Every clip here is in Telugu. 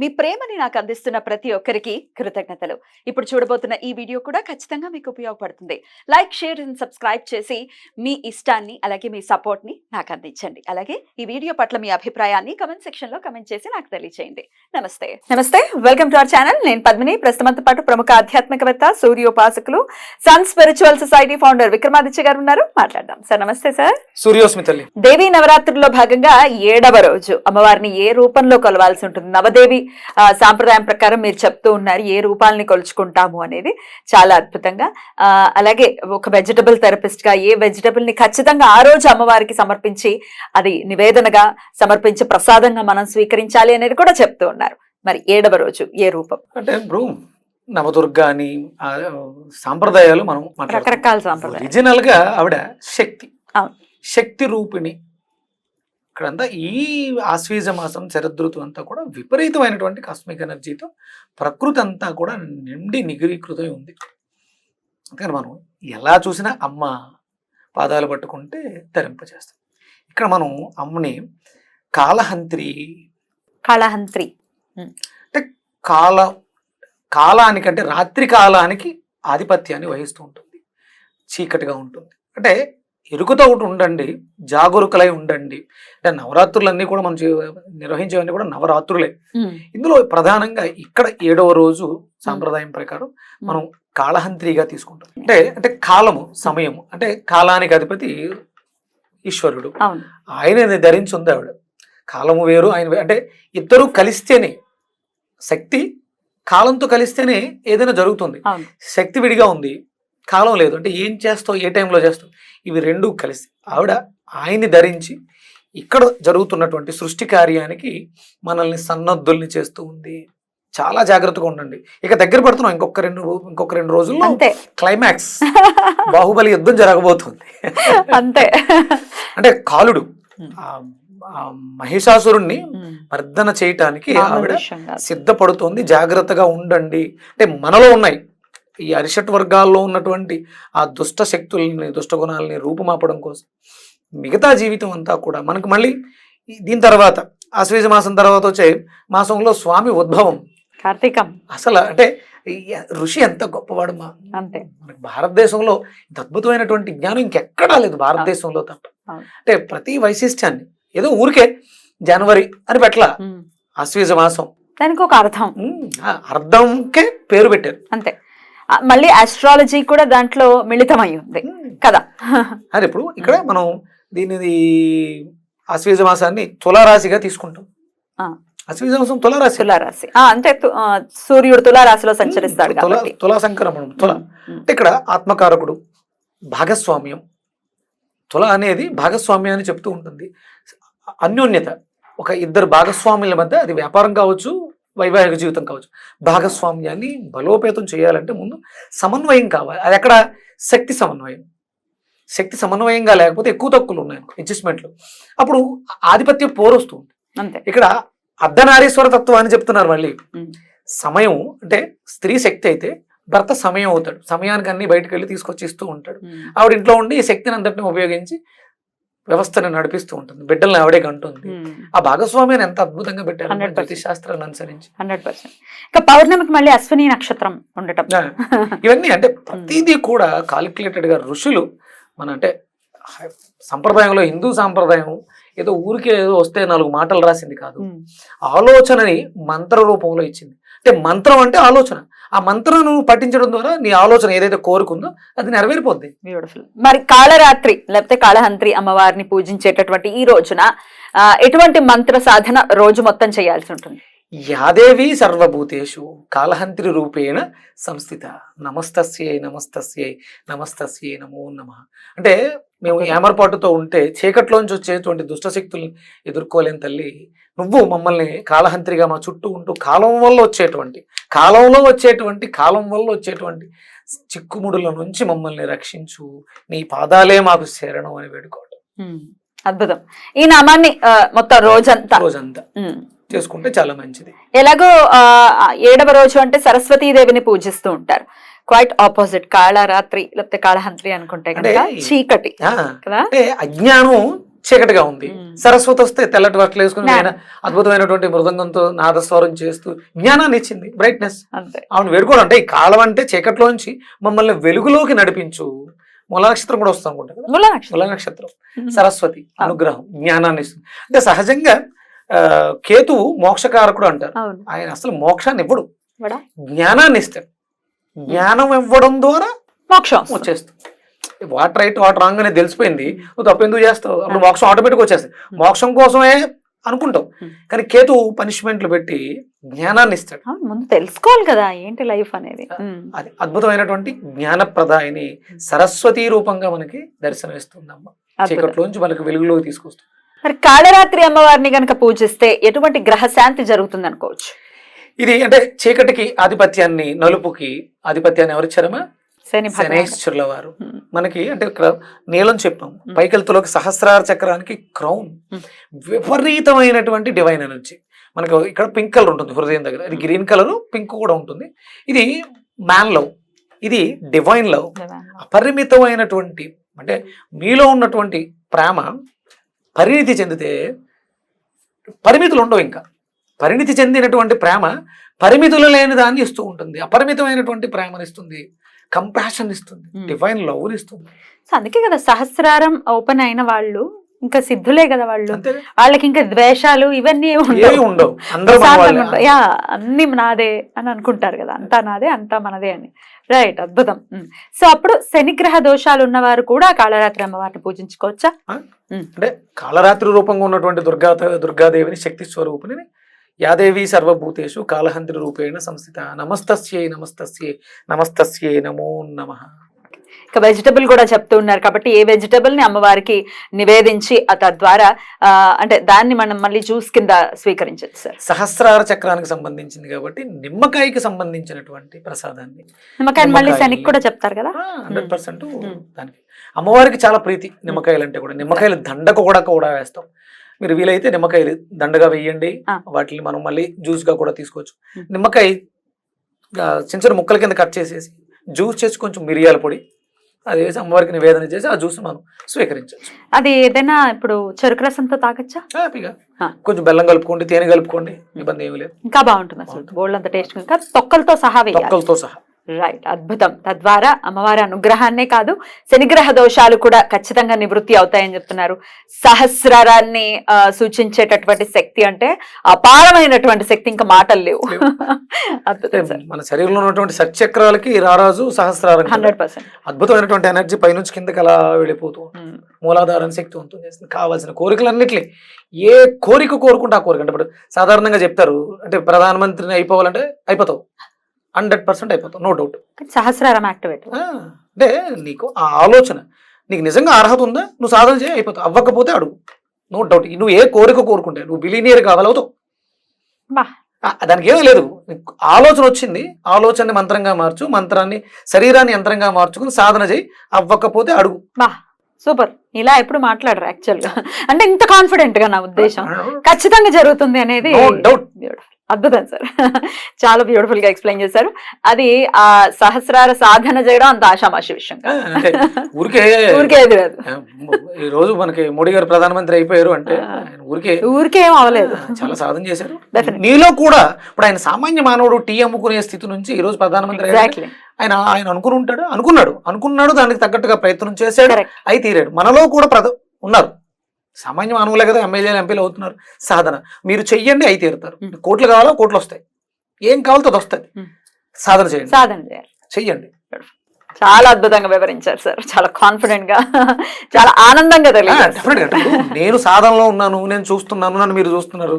మీ ప్రేమని నాకు అందిస్తున్న ప్రతి ఒక్కరికి కృతజ్ఞతలు. ఇప్పుడు చూడబోతున్న ఈ వీడియో కూడా ఖచ్చితంగా మీకు ఉపయోగపడుతుంది. లైక్ షేర్ అండ్ సబ్స్క్రైబ్ చేసి మీ ఇష్టాన్ని అలాగే మీ సపోర్ట్ని నాకు అందించండి. అలాగే ఈ వీడియో పట్ల మీ అభిప్రాయాన్ని కమెంట్ సెక్షన్లో కమెంట్ చేసి నాకు తెలియజేయండి నమస్తే. నమస్తే. Welcome to our channel. నేను పద్మిని. ప్రస్తుతంతో పాటు ప్రముఖ ఆధ్యాత్మికవేత్త సూర్యోపాసకులు sun spiritual society founder Vikramaditya గారు ఉన్నారు. మాట్లాడదాం. సార్ నమస్తే సార్. సూర్యోస్మి తల్లి దేవీ నవరాత్రుల్లో భాగంగా ఏడవ రోజు. అమ్మవారిని ఏ రూపంలో కొలవాల్సి ఉంటుంది? నవదేవి సాంప్రదాయం ప్రకారం మీరు చెప్తూ ఉన్నారు ఏ రూపాలని కొలుచుకుంటాము అనేది చాలా అద్భుతంగా. ఆ, అలాగే ఒక వెజిటబుల్ థెరపిస్ట్గా ఏ వెజిటబుల్ని ఖచ్చితంగా ఆ రోజు అమ్మవారికి సమర్పించి అది నివేదనగా సమర్పించి ప్రసాదంగా మనం స్వీకరించాలి అనేది కూడా చెప్తూ ఉన్నారు. మరి ఏడవ రోజు ఏ రూపం? అంటే ఇప్పుడు నవదుర్గ అని సాంప్రదాయాలు మనం. రకరకాల సాంప్రదాయం ఒరిజినల్గా ఆవిడ శక్తి. శక్తి రూపిణి. ఇక్కడంతా ఈ ఆశ్వీజ మాసం శరదృతు అంతా కూడా విపరీతమైనటువంటి కాస్మిక్ ఎనర్జీతో ప్రకృతి అంతా కూడా నిండి నిగిరీకృతమై ఉంది. అందుకని మనం ఎలా చూసినా అమ్మ పాదాలు పట్టుకుంటే తరింపజేస్తాం ఇక్కడ మనం అమ్మని కాలహంత్రి కాళహంత్రి. కాల కాలానికి అంటే రాత్రి కాలానికి ఆధిపత్యాన్ని వహిస్తూ ఉంటుంది. చీకటిగా ఉంటుంది. అంటే ఎరుకుతో ఒకటి ఉండండి జాగరూకలై ఉండండి. అంటే నవరాత్రులన్నీ కూడా మనం నిర్వహించేవన్నీ కూడా నవరాత్రులే. ఇందులో ప్రధానంగా ఇక్కడ ఏడవ రోజు సాంప్రదాయం ప్రకారం మనం కాళహంత్రిగా తీసుకుంటాం. అంటే అంటే కాలము సమయము అంటే కాలానికి అధిపతి ఈశ్వరుడు. ఆయన ధరించి ఉంది ఆవిడ. కాలము వేరు ఆయన అంటే ఇద్దరు కలిస్తేనే శక్తి కాలంతో కలిస్తేనే ఏదైనా జరుగుతుంది. శక్తి విడిగా ఉంది. కాలం లేదు. అంటే ఏం చేస్తావు ఏ టైంలో చేస్తావు? ఇవి రెండు కలిసి ఆవిడ ఆయన్ని ధరించి ఇక్కడ జరుగుతున్నటువంటి సృష్టి కార్యానికి మనల్ని సన్నద్ధుల్ని చేస్తూ ఉంది. చాలా జాగ్రత్తగా ఉండండి. ఇక దగ్గర పడుతున్నాం. ఇంకొక రెండు ఇంకొక రెండు రోజుల్లో అంతే. క్లైమాక్స్ బాహుబలి యుద్ధం జరగబోతుంది. అంతే. అంటే కాలుడు మహిషాసురుణ్ణి. మర్దన చేయటానికి ఆవిడ. సిద్ధపడుతోంది. జాగ్రత్తగా ఉండండి. అంటే మనలో ఉన్నాయి. ఈ అరిషట్ వర్గాల్లో ఉన్నటువంటి ఆ దుష్ట శక్తుల్ని దుష్ట గుణాలని రూపుమాపడం కోసం మిగతా జీవితం అంతా కూడా మనకు మళ్ళీ దీని తర్వాత ఆశ్వేజ మాసం తర్వాత వచ్చే మాసంలో స్వామి ఉద్భవం. కార్తీకం. అసలు అంటే ఋషి ఎంత గొప్పవాడు మా అంతే. మనకి భారతదేశంలో ఇంత అద్భుతమైనటువంటి జ్ఞానం ఇంకెక్కడా లేదు భారతదేశంలో తప్ప. అంటే ప్రతి వైశిష్ట్యాన్ని ఏదో ఊరికే జనవరి అని పెట్టలా. ఆశ్వేజ మాసం. దానికి ఒక అర్థం. అర్థంకే పేరు పెట్టారు. అంతే. మళ్ళీ ఆస్ట్రాలజీ కూడా దాంట్లో మిళితమై ఉంది. ఉమ్, కదా? అది ఇప్పుడు ఇక్కడ మనం దీనిది ఆశ్వేజ మాసాన్ని తులారాశిగా తీసుకుంటాం. ఆ. ఆశ్వేజ మాసం తులారాశి. తులారాశి. అంటే సూర్యుడు తులారాశిలో సంచరిస్తాడు తుల కాబట్టి. తులా సంక్రమణం తుల. ఉమ్. అంటే ఇక్కడ ఆత్మకారకుడు భాగస్వామ్యం. తుల అనేది భాగస్వామ్యాన్ని చెప్తూ ఉంటుంది. అన్యోన్యత. ఒక ఇద్దరు భాగస్వాముల మధ్య అది వ్యాపారం కావచ్చు వైవాహిక జీవితం కావచ్చు. భాగస్వామ్యాన్ని బలోపేతం చేయాలంటే ముందు సమన్వయం కావాలి. అది ఎక్కడ? శక్తి సమన్వయం. శక్తి సమన్వయంగా లేకపోతే ఎక్కువ తక్కువలు ఉన్నాయి అడ్జస్ట్మెంట్లు. అప్పుడు ఆధిపత్యం పోరొస్తుంది అంతే. ఇక్కడ అర్ధనారీశ్వర తత్వం అని చెప్తున్నారు మళ్ళీ. సమయం అంటే స్త్రీ శక్తి అయితే భర్త సమయం అవుతాడు. సమయానికి అన్ని బయటకు వెళ్ళి తీసుకొచ్చి ఇస్తూ ఉంటాడు. ఆవిడ ఇంట్లో ఉండి ఈ శక్తిని అంతటిని ఉపయోగించి వ్యవస్థను నడిపిస్తూ ఉంటుంది. బిడ్డల్ని ఆవిడే కంటుంది. ఆ భాగస్వామ్యాన్ని ఎంత అద్భుతంగా పెట్టారు 100%. జ్యోతిష్ శాస్త్రాన్ని అనుసరించి. Hundred percent. ఇక పౌర్ణమికి మళ్ళీ అశ్విని నక్షత్రం ఉండటం. ఇవన్నీ అంటే ప్రతిదీ కూడా కాలిక్యులేటెడ్గా ఋషులు మన అంటే సంప్రదాయంలో హిందూ సాంప్రదాయం ఏదో ఊరికే ఏదో వస్తే నాలుగు మాటలు రాసింది కాదు. ఆలోచనని మంత్ర రూపంలో ఇచ్చింది. అంటే మంత్రం అంటే ఆలోచన. ఆ మంత్రాన్ని పఠించడం ద్వారా నీ ఆలోచన ఏదైతే కోరుకుందో అది నెరవేరిపోద్ది. బ్యూటిఫుల్ మరి కాళరాత్రి లేకపోతే కాళహంత్రి అమ్మవారిని పూజించేటటువంటి ఈ రోజున ఎటువంటి మంత్ర సాధన రోజు మొత్తం చేయాల్సి ఉంటుంది? యాదేవి సర్వభూతేషు కాలహంత్రి రూపేణ సంస్థిత. నమస్తస్యై నమస్తస్యై నమస్తస్యై నమో నమ. అంటే మేము ఏమరపాటుతో ఉంటే చీకట్లోంచి వచ్చేటువంటి దుష్టశక్తుల్ని ఎదుర్కోలేని తల్లి. నువ్వు మమ్మల్ని కాలహంత్రిగా మా చుట్టూ ఉంటూ కాలం వల్ల వచ్చేటువంటి కాలంలో వచ్చేటువంటి కాలం వల్ల వచ్చేటువంటి చిక్కుముడుల నుంచి మమ్మల్ని రక్షించు. నీ పాదాలే మాకు శరణం అని వేడుకోవడం. అద్భుతం. ఈ నామాన్ని మొత్తం రోజంతా. రోజంతా. చేసుకుంటే చాలా మంచిది. ఎలాగో ఏడవ రోజు అంటే సరస్వతీదేవిని పూజిస్తూ ఉంటారు. క్వైట్ ఆపోజిట్ కాళరాత్రి లేకపోతే కాళహంత్రి అనుకుంటే చీకటి. కదా? అజ్ఞానం చీకటిగా ఉంది. సరస్వతి వస్తే తెల్లటి బట్టలు వేసుకుని. ఆయన అద్భుతమైనటువంటి మృదంగంతో నాదస్వరం చేస్తూ జ్ఞానాన్ని ఇచ్చింది. బ్రైట్నెస్ ఆవిడ వేడుకోవడం అంటే ఈ కాలం అంటే చీకట్లోంచి మమ్మల్ని వెలుగులోకి నడిపించు. మూల నక్షత్రం కూడా వస్తాం అనుకుంటా మూల నక్షత్రం. సరస్వతి అనుగ్రహం జ్ఞానాన్ని ఇస్తుంది. అంటే సహజంగా కేతువు మోక్షకారకుడు అంటారు. ఆయన అసలు మోక్షాన్ని ఇవ్వడు? జ్ఞానాన్ని ఇస్తాడు. జ్ఞానం ఇవ్వడం ద్వారా మోక్షం. వచ్చేస్తుంది. వాట్ రైట్ వాట్ రాంగ్ అనేది తెలిసిపోయింది. నువ్వు తప్పు ఎందుకు చేస్తావు? అప్పుడు మోక్షం ఆటోమేటిక్ వచ్చేస్తుంది మోక్షం కోసమే అనుకుంటావు. Hmm. కానీ కేతు పనిష్మెంట్లు పెట్టి జ్ఞానాన్ని ఇస్తాడు. ముందు తెలుసుకోవాలి కదా ఏంటి లైఫ్ అనేది. ఉమ్. అది అద్భుతమైనటువంటి జ్ఞానప్రదాయని సరస్వతి రూపంగా మనకి దర్శనమిస్తుంది అమ్మ అద్భుతం. చీకట్లోంచి మనకి వెలుగులోకి తీసుకొస్తుంది. మరి కాళరాత్రి అమ్మవారిని గనక పూజిస్తే ఎటువంటి గ్రహ శాంతి జరుగుతుంది అనుకోవచ్చు? ఇది అంటే చీకటికి ఆధిపత్యాన్ని నలుపుకి ఆధిపత్యాన్ని ఎవరిచ్చారమ్మా. శనేశ్వరుల వారు. మనకి అంటే ఇక్కడ నీలం చెప్పాం. పైకెళ్తులోకి సహస్రార చక్రానికి క్రౌన్. Hmm. విపరీతమైన డివైన్ ఎనర్జీ. మనకి ఇక్కడ పింక్ కలర్ ఉంటుంది హృదయం దగ్గర. ఇది గ్రీన్ కలర్ పింక్ కూడా ఉంటుంది. ఇది మ్యాన్ లవ్. ఇది డివైన్ లవ్. అపరిమితమైనటువంటి అంటే మీలో ఉన్నటువంటి ప్రేమ పరిణితి చెందితే పరిమితులు ఉండవు ఇంకా. పరిణితి చెందినటువంటి ప్రేమ పరిమితులు లేని దాన్ని ఇస్తూ ఉంటుంది. అపరిమితమైనటువంటి ప్రేమని ఇస్తుంది. కంపాషన్ ఇస్తుంది Hmm. డివైన్ లవ్ ఇస్తుంది. సో అందుకే కదా సహస్రారం ఓపెన్ అయిన వాళ్ళు ఇంకా సిద్ధులే కదా వాళ్ళు. వాళ్ళకి ఇంకా ద్వేషాలు ఇవన్నీ ఉండవు. యా అన్ని నాదే అని అనుకుంటారు కదా. అంతా నాదే అంతా మనదే అని. రైట్ అద్భుతం. సో అప్పుడు శనిగ్రహ దోషాలు ఉన్నవారు కూడా కాళరాత్రి అమ్మవారిని పూజించుకోవచ్చా? అంటే కాళరాత్రి రూపంగా ఉన్నటువంటి దుర్గా దుర్గాదేవిని శక్తి స్వరూపిణి యాదేవి సర్వభూతేషు కాళహంత్రి రూపేణ సంస్థిత. నమస్తస్యై నమస్తస్యై నమస్తస్యై నమో నమ. ఇక వెజిటబుల్ కూడా చెప్తూ ఉన్నారు కాబట్టి ఏ వెజిటబుల్ని అమ్మవారికి నివేదించి తద్వారా అంటే దాన్ని మనం మళ్ళీ జ్యూస్ కింద స్వీకరించచ్చు సార్ సహస్రార చక్రానికి సంబంధించింది కాబట్టి నిమ్మకాయకి సంబంధించినటువంటి ప్రసాదాన్ని. నిమ్మకాయ మళ్ళీ. శనికి కూడా చెప్తారు కదా? హండ్రెడ్ పర్సెంట్ మ్మ్. దానికి. అమ్మవారికి చాలా ప్రీతి నిమ్మకాయలు అంటే కూడా నిమ్మకాయలు దండకు కూడా కూడా వేస్తాం. మీరు వీలైతే నిమ్మకాయలు దండగా వేయండి. వాటిని మనం మళ్ళీ జ్యూస్గా కూడా తీసుకోవచ్చు. మ్మ్. నిమ్మకాయ చిన్న చిన్న ముక్కల కింద కట్ చేసేసి జ్యూస్ చేసి కొంచెం మిరియాల పొడి అది వేసి అమ్మవారికి నివేదన చేసి ఆ జ్యూస్ మనం స్వీకరించవచ్చు. అది ఏదైనా ఇప్పుడు చెరుకు రసంతో తాగొచ్చా? హ్యాపీగా. కొంచెం బెల్లం కలుపుకోండి తేనె కలుపుకోండి ఇబ్బంది ఏమి లేదు. ఇంకా బాగుంటుంది అసలు. బోల్డ్ అంత టేస్ట్ ఇంకా తొక్కలతో సహా తొక్కలతో సహా. రైట్ అద్భుతం. తద్వారా అమ్మవారి అనుగ్రహాన్నే కాదు శనిగ్రహ దోషాలు కూడా ఖచ్చితంగా నివృత్తి అవుతాయని చెప్తున్నారు. సహస్రారాన్ని సూచించేటటువంటి శక్తి అంటే అపారమైనటువంటి శక్తి ఇంకా మాటలు లేవు. మన శరీరంలో ఉన్నటువంటి సచక్రాలకి రారాజు సహస్రారం. Hundred percent. అద్భుతమైనటువంటి ఎనర్జీ పైనుంచి కిందకి అలా వెళ్ళిపోతూ ఉంటుంది. మూలాధారాన్ని శక్తివంతం చేస్తుంది. కావాల్సిన కోరికలన్నిటిని ఏ కోరిక కోరుకుంటే ఆ కోరిక. అంటే ఇప్పుడు సాధారణంగా చెప్తారు అంటే ప్రధానమంత్రిని అయిపోవాలంటే అయిపోతావు. హండ్రెడ్ పర్సెంట్ అయిపోతావు నో డౌట్ సహస్రారం యాక్టివేట్. అంటే నీకు ఆ ఆలోచన నీకు నిజంగా అర్హత ఉందా? నువ్వు సాధన చేయి అయిపోతావు. అవ్వకపోతే అడుగు. నో డౌట్ నువ్వు ఏ కోరిక కోరుకుంటే నువ్వు బిలీనియర్ కావాలవుతావు దానికి ఏమీ లేదు. ఆలోచన వచ్చింది ఆలోచనని మంత్రంగా మార్చు మంత్రాన్ని శరీరాన్ని యంత్రంగా మార్చుకుని సాధన చేయి అవ్వకపోతే అడుగు. సూపర్. ఇలా ఎప్పుడు మాట్లాడరు యాక్చువల్గా. అంటే ఇంత కాన్ఫిడెంట్గా నా ఉద్దేశం. ఖచ్చితంగా జరుగుతుంది అనేది డౌట్ బ్యూటిఫుల్ అద్భుతం సార్. చాలా బ్యూటిఫుల్గా ఎక్స్ప్లెయిన్ చేశారు. అది ఆ సహస్రార సాధన చేయడం అంత ఆషామాషి విషయం ఊరికే ఊరికే ఈ రోజు మనకి మోడీ గారు ప్రధానమంత్రి అయిపోయారు అంటే ఊరికే ఊరికే ఏం అవ్వలేదు. ఆ, చాలా సాధన చేశారు. నీలో కూడా ఇప్పుడు ఆయన సామాన్య మానవుడు టీ అమ్ముకునే స్థితి నుంచి ఈ రోజు ప్రధానమంత్రి ఆయన ఆయన అనుకుని ఉంటాడు అనుకున్నాడు. అనుకున్నాడు దానికి తగ్గట్టుగా ప్రయత్నం చేశాడు. అయి తీరాడు. మనలో కూడా ఉన్నారు. సామాన్య మానవులే కదా ఎమ్మెల్యేలు ఎంపీలు అవుతున్నారు. సాధన. మీరు చెయ్యండి అయి తీరుతారు. కోట్లు కావాలో కోట్లు వస్తాయి. ఏం కావాలో అది వస్తుంది. సాధన చేయండి. సాధన చేయాలి. చెయ్యండి. చాలా అద్భుతంగా వివరించారు సార్ చాలా కాన్ఫిడెంట్గా చాలా ఆనందంగా తెలియదు నేను సాధనలో ఉన్నాను నేను చూస్తున్నాను నన్ను మీరు చూస్తున్నారు.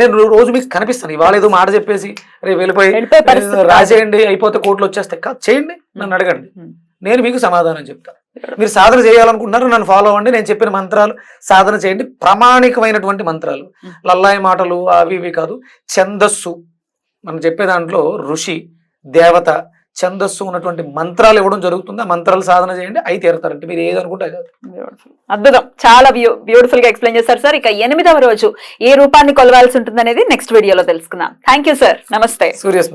నేను రోజు మీకు కనిపిస్తాను. ఇవాళ ఏదో మాట చెప్పేసి రేపు వెళ్ళిపోయి. రాసేయండి అయిపోతే కోట్లు వచ్చేస్తాయి. కాదు చేయండి. నన్ను అడగండి. నేను మీకు సమాధానం చెప్తాను. మీరు సాధన చేయాలనుకుంటున్నారు నన్ను ఫాలో అవ్వండి నేను చెప్పిన మంత్రాలు సాధన చేయండి. ప్రామాణికమైనటువంటి మంత్రాలు. లల్లాయి మాటలు అవి ఇవి కాదు. ఛందస్సు. మనం చెప్పే దాంట్లో ఋషి దేవత ఛందస్సు ఉన్నటువంటి మంత్రాలు ఇవ్వడం జరుగుతుంది. ఆ మంత్రాలు సాధన చేయండి అయి తీరుతారంటే మీరు ఏది అనుకుంటే అది అవుతుంది. Beautiful. అద్భుతం. చాలా బ్యూటిఫుల్గా ఎక్స్ప్లెయిన్ చేశారు సార్. ఇక ఎనిమిదవ రోజు ఏ రూపాన్ని కొలవాల్సి ఉంటుంది అనేది నెక్స్ట్ వీడియోలో తెలుసుకుందాం. థ్యాంక్ యూ సార్ నమస్తే సూర్యస్మిత